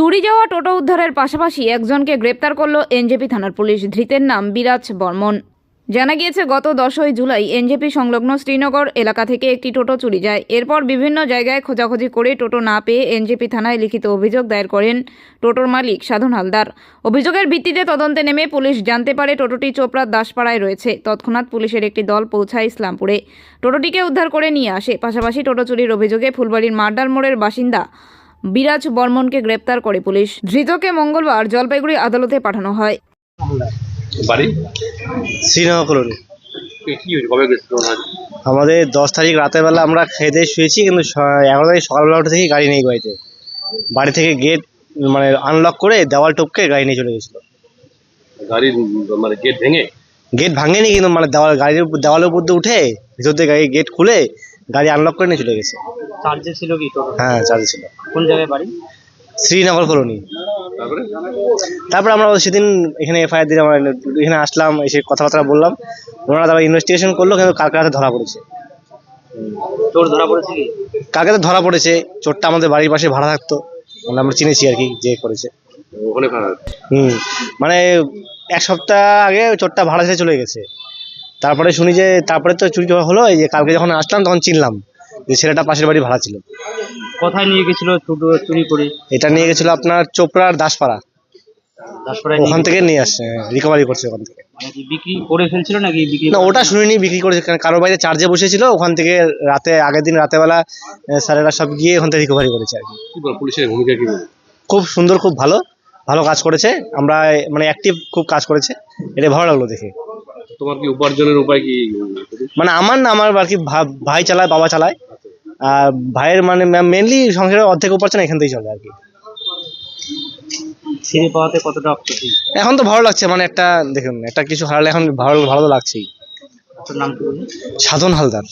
চুরি যাওয়া টোটো উদ্ধারের পাশাপাশি একজনকে গ্রেপ্তার করল এনজেপি থানার পুলিশ। ধৃতের নাম বিরাজ বর্মন। জানা গিয়েছে, গত দশই জুলাই এনজেপি সংলগ্ন শ্রীনগর এলাকা থেকে একটি টোটো চুরি যায়। এরপর বিভিন্ন জায়গায় খোঁজাখুঁজি করে টোটো না পেয়ে এনজেপি থানায় লিখিত অভিযোগ দায়ের করেন টোটোর মালিক সাধন হালদার। অভিযোগের ভিত্তিতে তদন্তে নেমে পুলিশ জানতে পারে, টোটোটি চোপড়ার দাসপাড়ায় রয়েছে। তৎক্ষণাৎ পুলিশের একটি দল পৌঁছায় ইসলামপুরে। টোটোটিকে উদ্ধার করে নিয়ে আসে। পাশাপাশি টোটো চুরির অভিযোগে ফুলবাড়ির মার্ডার মোড়ের বাসিন্দা বিরাজ বর্মনকে গ্রেপ্তার করে পুলিশ। ধৃতকে মঙ্গলবার জলপাইগুড়ি আদালতে পাঠানো হয়। বাড়ি? শ্রীনগর কলোনি। আমাদের দশ তারিখ রাতের বেলা আমরা খেয়ে দিয়ে শুয়েছি কিন্তু এগারো তারিখ সকালবেলা উঠে থেকে গাড়ি নেই বাড়িতে। বাড়ি থেকে গেট মানে আনলক করে দেওয়াল টপকে গাড়ি নিয়ে চলে গেছিল। গাড়ির মানে গেট ভেঙে? গেট ভাঙেনি কিন্তু মানে দেওয়াল গাড়ির উপর- দেওয়ালের উপর দিয়ে উঠে ভিতর দিয়ে গাড়ি গেট খুলে গাড়ি আনলক করে নিয়ে চলে গেছে। চার্জে ছিল কি? হ্যাঁ চার্জ ছিল। কোন জায়গায় বাড়ি? শ্রীনগর কলোনি। তারপরে? তারপর আমরা সেদিন এখানে এফআইআর দিলাম এখানে আসলাম এসে কথাবার্তা বললাম। ওনারা তারপর ইনভেস্টিগেশন করল কিন্তু কালকে রাতে ধরা পড়েছে। চোর ধরা পড়েছে কি? কালকে তো ধরা পড়েছে চোরটা আমাদের বাড়ির পাশে ভাড়া থাকতো। মানে আমরা চিনেছি আর কি যে করেছে। ওখানে ভাড়া হুম মানে এক সপ্তাহ আগে চোরটা ভাড়া ছেড়ে চলে গেছে। তারপরে শুনি যে তারপরে তো চুরি হলো এই যে কালকে যখন আসলাম তখন চিনলাম যে ছেলেটা পাশের বাড়ি ভাড়া ছিল। কোথায় নিয়ে গেছিল টোটো চুরি করে? এটা নিয়ে গেছিল আপনার চোপড়ার দাসপাড়া। ওখান থেকে নিয়ে আসছে রিকভারি করছে ওখান থেকে। মানে কি বিক্রি করে ফেলছিল নাকি বিক্রি না ওটা শুনিনি বিক্রি করেছে কারণ কারোর বাড়িতে চার্জে বসেছিল ওখান থেকে রাতে আগের দিন রাতেবেলা আহ, স্যারেরা সব গিয়ে ওখান থেকে রিকভারি করেছে আর কি। কি বল পুলিশের ভূমিকা কি বল? খুব সুন্দর খুব ভালো ভালো কাজ করেছে আমরা মানে অ্যাক্টিভ খুব কাজ করেছে এটা ভালো লাগল দেখে। তোমার কি উপার্জনের উপায় কি? মানে আমার না আমার আর কি ভা- ভাই চালায় বাবা চালায় ভাইয়ের মানে মেনলি সংসারের অর্ধেক উপার্জন এখান থেকেই চলে আর কি। ছিঁড়ে পাওয়াতে কতটা খুশি এখন তো ভালো লাগছে মানে একটা দেখুন একটা কিছু হারালে এখন ভালো ভালো তো লাগছেই। নাম কি সাধন হালদার।